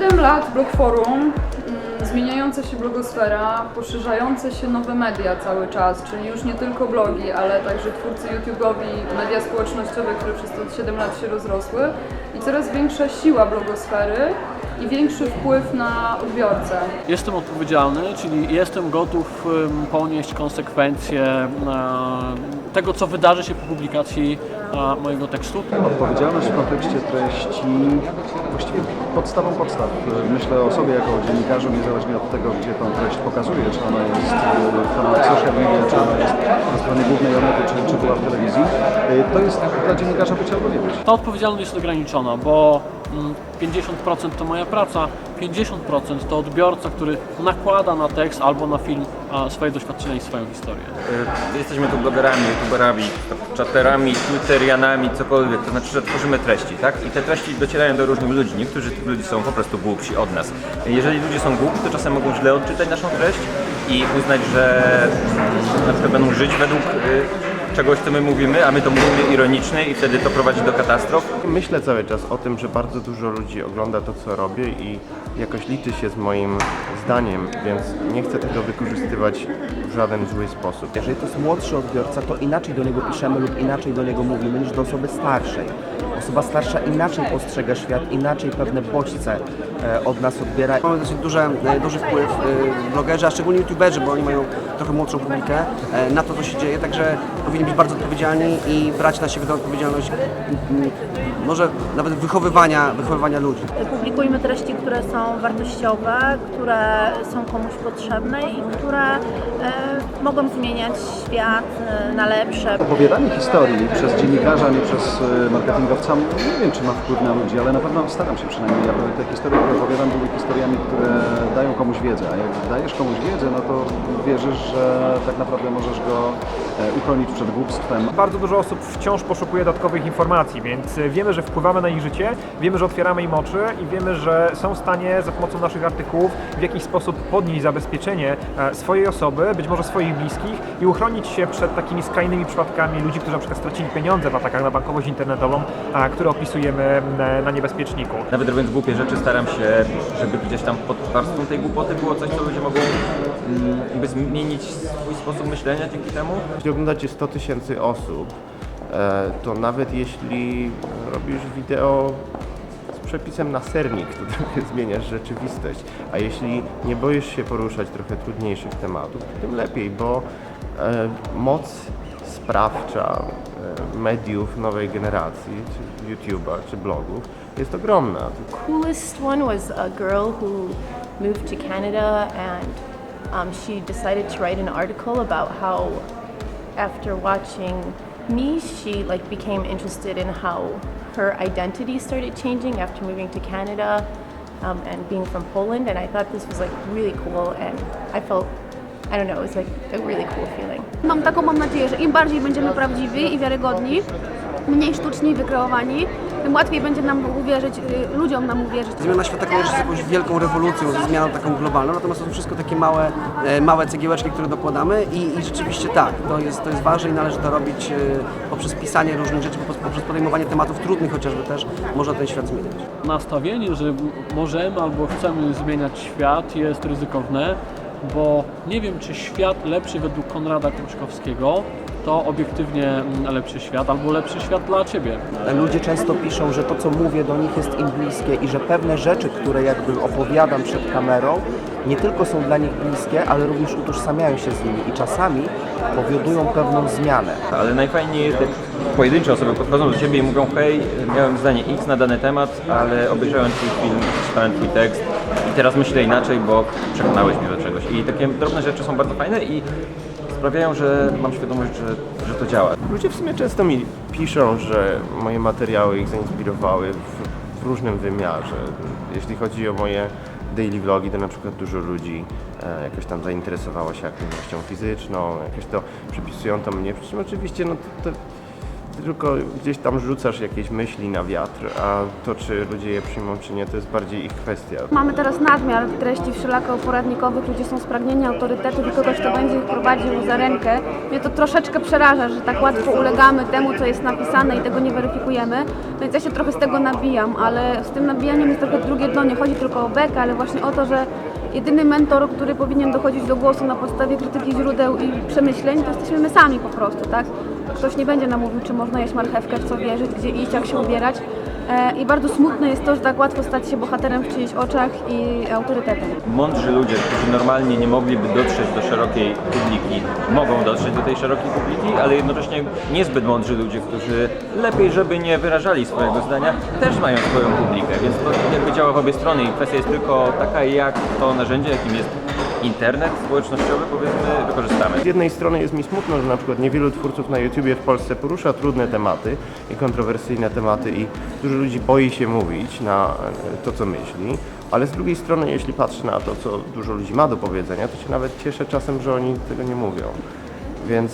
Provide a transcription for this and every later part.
lat Blog Forum, mm, zmieniająca się blogosfera, poszerzające się nowe media cały czas, czyli już nie tylko blogi, ale także twórcy YouTube'owi, media społecznościowe, które przez te 7 lat się rozrosły. I coraz większa siła blogosfery i większy wpływ na odbiorcę. Jestem odpowiedzialny, czyli jestem gotów ponieść konsekwencje e, tego, co wydarzy się po publikacji e, mojego tekstu. Odpowiedzialność w kontekście treści właściwie podstawą podstaw. Myślę o sobie jako o dziennikarzu, niezależnie od tego, gdzie tą treść pokazuję, czy ona jest e, w kanałach social media, czy ona jest na stronie głównej Onety, czy, czy była w telewizji. To jest dla dziennikarza być albo nie być. Ta odpowiedzialność jest ograniczona, bo 50% to moja praca, 50% to odbiorca, który nakłada na tekst albo na film swoje doświadczenia i swoją historię. Y, Jesteśmy tu blogerami, youtuberami, czaterami, twitterianami, cokolwiek, to znaczy, że tworzymy treści, tak? I te treści docierają do różnych ludzi. Niektórzy tych ludzi są po prostu głupsi od nas. Jeżeli ludzie są głupi, to czasem mogą źle odczytać naszą treść i uznać, że na przykład będą żyć według y, czegoś, co my mówimy, a my to mówimy ironicznie i wtedy to prowadzi do katastrof. Myślę cały czas o tym, że bardzo dużo ludzi ogląda to, co robię i jakoś liczy się z moim zdaniem, więc nie chcę tego wykorzystywać w żaden zły sposób. Jeżeli to jest młodszy odbiorca, to inaczej do niego piszemy lub inaczej do niego mówimy niż do osoby starszej. Osoba starsza inaczej postrzega świat, inaczej pewne bodźce od nas odbiera. Mamy dosyć duże, e, duży wpływ e, blogerzy, a szczególnie youtuberzy, bo oni mają trochę młodszą publikę e, na to, co się dzieje, także powinni być bardzo odpowiedzialni i brać na siebie tę odpowiedzialność może nawet wychowywania, wychowywania ludzi. Publikujmy treści, które są wartościowe, które są komuś potrzebne i które e, mogą zmieniać świat e, na lepsze. Opowiadanie historii przez dziennikarza, nie przez e, marketingowca, nie wiem, czy ma wpływ na ludzi, ale na pewno staram się przynajmniej, aby te historie, które opowiadam, były historiami, które dają komuś wiedzę. A jak dajesz komuś wiedzę, no to wierzysz, że tak naprawdę możesz go e, uchronić przed głupstwem. Bardzo dużo osób wciąż poszukuje dodatkowych informacji, więc y, wiemy, że wpływamy na ich życie, wiemy, że otwieramy im oczy i wiemy, że są w stanie za pomocą naszych artykułów w jakiś sposób podnieść zabezpieczenie e, swojej osoby, być może swoich bliskich i uchronić się przed takimi skrajnymi przypadkami ludzi, którzy na przykład stracili pieniądze w atakach na bankowość internetową, a, które opisujemy na niebezpieczniku. Nawet robiąc głupie rzeczy, staram się, żeby gdzieś tam pod warstwą tej głupoty było coś, co ludzie mogą mm, jakby zmienić swój sposób myślenia dzięki temu. Jeśli oglądacie 100 tysięcy osób, e, to nawet jeśli robisz wideo z przepisem na sernik, to trochę zmieniasz rzeczywistość. A jeśli nie boisz się poruszać trochę trudniejszych tematów, tym lepiej, bo e, moc sprawcza mediów nowej generacji, czy YouTube'a, czy blogów, jest ogromna. The coolest one was a girl who moved to Canada and um, she decided to write an article about how after watching me she like became interested in how her identity started changing after moving to Canada um, and being from Poland and I thought this was like really cool and I felt I don't know, it was like a really cool feeling. Mam taką mam nadzieję, że im bardziej będziemy prawdziwi i wiarygodni, mniej sztuczni wykreowani, tym łatwiej będzie nam uwierzyć, y, ludziom nam uwierzyć. Zmiana świata kojarzy się z jakąś wielką rewolucją, ze zmianą taką globalną, natomiast to są wszystko takie małe, e, małe cegiełeczki, które dokładamy i, i rzeczywiście tak, to jest, to jest ważne i należy to robić e, poprzez pisanie różnych rzeczy, poprzez, poprzez podejmowanie tematów trudnych chociażby też, można ten świat zmieniać. Nastawienie, że możemy albo chcemy zmieniać świat jest ryzykowne, bo nie wiem, czy świat lepszy według Konrada Kruczkowskiego to obiektywnie mm, lepszy świat, albo lepszy świat dla Ciebie. Ludzie często piszą, że to, co mówię do nich jest im bliskie i że pewne rzeczy, które jakby opowiadam przed kamerą, nie tylko są dla nich bliskie, ale również utożsamiają się z nimi i czasami powodują pewną zmianę. Ale najfajniej jest, jak pojedyncze osoby podchodzą do Ciebie i mówią hej, miałem zdanie X na dany temat, ale obejrzałem Twój film, czytałem Twój tekst i teraz myślę inaczej, bo przekonałeś mnie do czegoś. I takie drobne rzeczy są bardzo fajne i sprawiają, że mam świadomość, że, że to działa. Ludzie w sumie często mi piszą, że moje materiały ich zainspirowały w, w różnym wymiarze. Jeśli chodzi o moje daily vlogi, to na przykład dużo ludzi e, jakoś tam zainteresowało się aktywnością fizyczną, jakoś to przypisują to mnie. Przy czym oczywiście no, to, to tylko gdzieś tam rzucasz jakieś myśli na wiatr, a to czy ludzie je przyjmą czy nie, to jest bardziej ich kwestia. Mamy teraz nadmiar treści wszelako poradnikowych, ludzie są spragnieni autorytetów i kogoś, kto będzie ich prowadził za rękę. Mnie to troszeczkę przeraża, że tak łatwo ulegamy temu, co jest napisane i tego nie weryfikujemy. Więc ja się trochę z tego nabijam, ale z tym nabijaniem jest trochę drugie dno. Nie chodzi tylko o bekę, ale właśnie o to, że jedyny mentor, który powinien dochodzić do głosu na podstawie krytyki źródeł i przemyśleń, to jesteśmy my sami po prostu, tak? Ktoś nie będzie nam mówił, czy można jeść marchewkę, w co wierzyć, gdzie iść, jak się ubierać. E, I bardzo smutne jest to, że tak łatwo stać się bohaterem w czyichś oczach i autorytetem. Mądrzy ludzie, którzy normalnie nie mogliby dotrzeć do szerokiej publiki, mogą dotrzeć do tej szerokiej publiki, ale jednocześnie niezbyt mądrzy ludzie, którzy lepiej, żeby nie wyrażali swojego zdania, też mają swoją publikę, więc to jakby działa w obie strony i kwestia jest tylko taka, jak to narzędzie, jakim jest internet społecznościowy, powiedzmy, wykorzystamy. Z jednej strony jest mi smutno, że na przykład niewielu twórców na YouTubie w Polsce porusza trudne tematy i kontrowersyjne tematy i dużo ludzi boi się mówić na e, to, co myśli, ale z drugiej strony, jeśli patrzę na to, co dużo ludzi ma do powiedzenia, to się nawet cieszę czasem, że oni tego nie mówią. Więc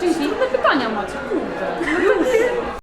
Dzięki. Inne pytania macie.